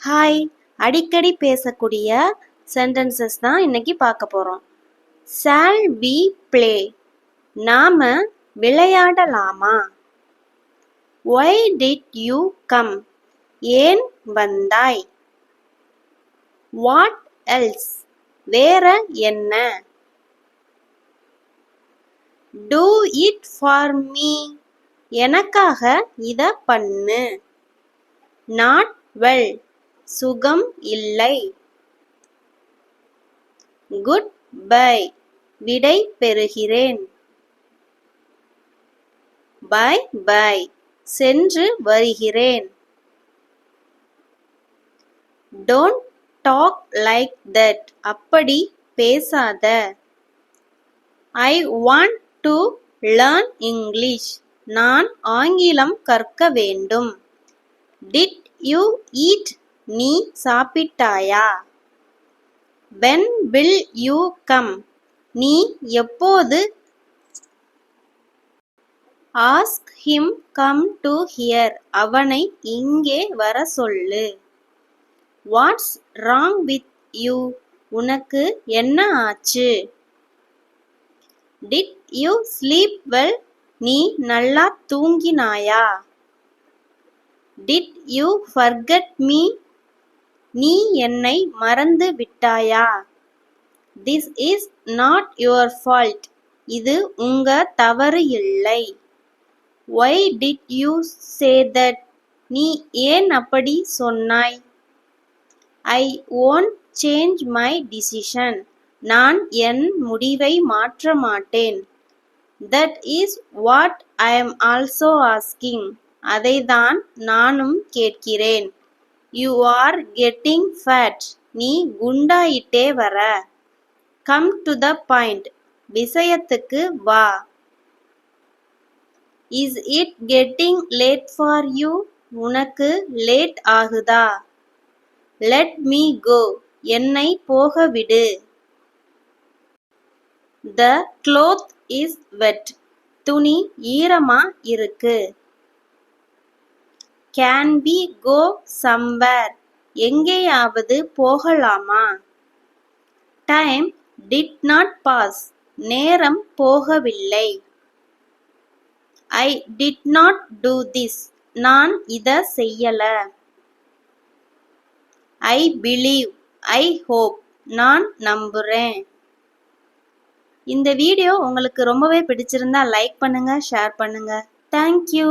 Hi அடிக்கடி பேசக்கூடிய sentences தான் இன்னைக்கு பார்க்க போகிறோம் சால் வி ப்ளே நாம விளையாடலாமா? ஒய் டிட் யூ கம் ஏன் வந்தாய்? வாட் எல்ஸ் வேற என்ன? டூ இட் ஃபார் மீ எனக்காக இதை பண்ணு. நாட் வெல் சுகம் இல்லை. Good bye. விடை பெறுகிறேன். Bye bye. சென்று வருகிறேன். Don't talk like that. அப்படி பேசாத. I want to learn English. நான் ஆங்கிலம் கற்க வேண்டும். டிட் யூ ஈட் நீ சாப்பிட்டாயா? வென் வில் யூ கம் நீ எப்போது? Ask him come to here அவனை இங்கே வர சொல்லு வாட்ஸ் ராங் வித் யூ உனக்கு என்ன ஆச்சு? டிட் யூ ஸ்லீப் வெல் நீ நல்லா தூங்கினாயா? டிட் யூ ஃபர்கட் மீ நீ என்னை மறந்து விட்டாயா? This is not your fault இது உங்க தவறு இல்லை. Why did you say that நீ ஏன் அப்படி சொன்னாய்? I won't change my decision நான் என் முடிவை மாற்ற மாட்டேன். That is what I am also asking அதைதான் நானும் கேட்கிறேன். யூ ஆர் கெட்டிங் ஃபேட் நீ குண்டாயிட்டே வர. கம் டு த பாயிண்ட் விஷயத்துக்கு வா. Is it getting late for you உனக்கு லேட் ஆகுதா? லெட் மீ கோ என்னை போக விடு. த க்ளோத் இஸ் வெட் துணி ஈரமா இருக்கு. கேன் வி கோ சம்வேர் எங்கேயாவது போகலாமா? டைம் டிட் நாட் பாஸ் நேரம் போகவில்லை. I did not do this நான் இதை செய்யல. ஐ பிலீவ் ஐ ஹோப் நான் நம்புகிறேன் இந்த வீடியோ உங்களுக்கு ரொம்பவே பிடிச்சிருந்தா லைக் பண்ணுங்க ஷேர் பண்ணுங்க. தேங்க்யூ